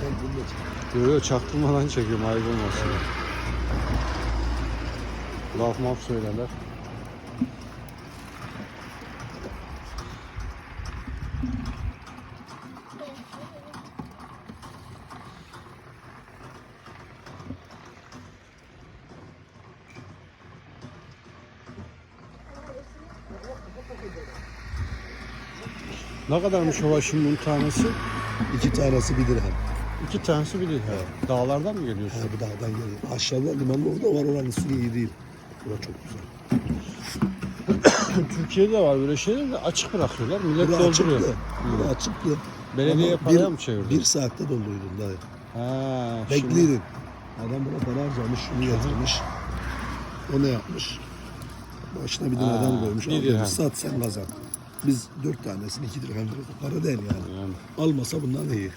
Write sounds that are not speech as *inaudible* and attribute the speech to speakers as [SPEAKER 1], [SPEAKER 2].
[SPEAKER 1] Da çek.
[SPEAKER 2] Görüyor çaktırmadan çekiyorum ayıp olmasın. Laf maf söylerler. Ne kadarmış ova şimdi bunun tanesi?
[SPEAKER 1] İki tanesi bir dirhem.
[SPEAKER 2] İki tanesi bir değil. Dağlardan mı geliyorsun?
[SPEAKER 1] bu dağdan geliyor. Aşağıda limanın orada var oranın suyu iyi değil. Bura çok güzel. *coughs*
[SPEAKER 2] Türkiye'de de var böyle şeyler de açık bırakıyorlar. Millet
[SPEAKER 1] Bura
[SPEAKER 2] dolduruyor.
[SPEAKER 1] açıktı. Bura açıktı.
[SPEAKER 2] Belediye
[SPEAKER 1] Ama
[SPEAKER 2] paraya mı çevirdi?
[SPEAKER 1] Bir saatte dolduydun dayı.
[SPEAKER 2] Ha, şimdi-
[SPEAKER 1] Bekleyin. Adam buna para harcamış, şunu getirmiş. O ne yapmış? Başına bir
[SPEAKER 2] Ha,
[SPEAKER 1] adam koymuş.
[SPEAKER 2] bir
[SPEAKER 1] al
[SPEAKER 2] dirhem.
[SPEAKER 1] demiş, Sat sen kazan. Biz dört tanesini iki dirhem verdik. Para değil yani.
[SPEAKER 2] Yani.
[SPEAKER 1] Almasa bundan iyi.